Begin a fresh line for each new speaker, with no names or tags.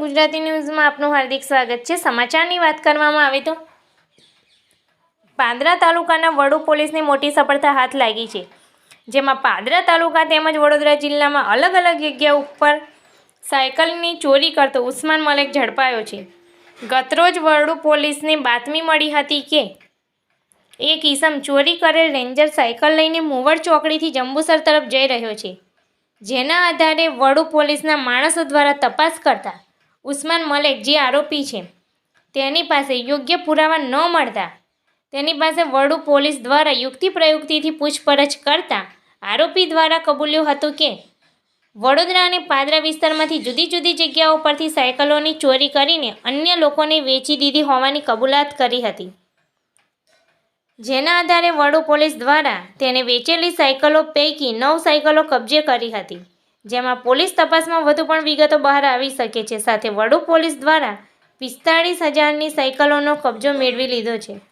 ગુજરાતી ન્યૂઝમાં આપનું હાર્દિક સ્વાગત છે. સમાચારની વાત કરવામાં આવે તો પાદરા તાલુકાના વડુ પોલીસની મોટી સફળતા હાથ લાગી છે. જેમાં પાદરા તાલુકા તેમજ વડોદરા જિલ્લામાં અલગ અલગ જગ્યા ઉપર સાયકલની ચોરી કરતો ઉસ્માન મલેક ઝડપાયો છે. ગતરોજ વડુ પોલીસને બાતમી મળી હતી કે એક ઈસમ ચોરી કરેલ રેન્જર સાયકલ લઈને મુવડ ચોકડીથી જંબુસર તરફ જઈ રહ્યો છે. જેના આધારે વડુ પોલીસના માણસો દ્વારા તપાસ કરતા ઉસ્માન મલેક જે આરોપી છે, તેની પાસે યોગ્ય પુરાવા ન મળતા, તેની પાસે વડુ પોલીસ દ્વારા યુક્તિ પ્રયુક્તિથી પૂછપરછ કરતા આરોપી દ્વારા કબૂલ્યું હતું કે, વડોદરા અને પાદરા વિસ્તારમાંથી જુદી જુદી જગ્યાઓ પરથી સાયકલોની ચોરી કરીને અન્ય લોકોને વેચી દીધી હોવાની કબૂલાત કરી હતી. જેના આધારે વડુ પોલીસ દ્વારા તેને વેચેલી સાયકલો પૈકી નવ સાયકલો કબજે કરી હતી. જેમાં પોલીસ તપાસમાં વધુ પણ વિગતો બહાર આવી શકે છે. સાથે વડુ પોલીસ દ્વારા પિસ્તાળીસ હજારની સાયકલોનો કબજો મેળવી લીધો છે.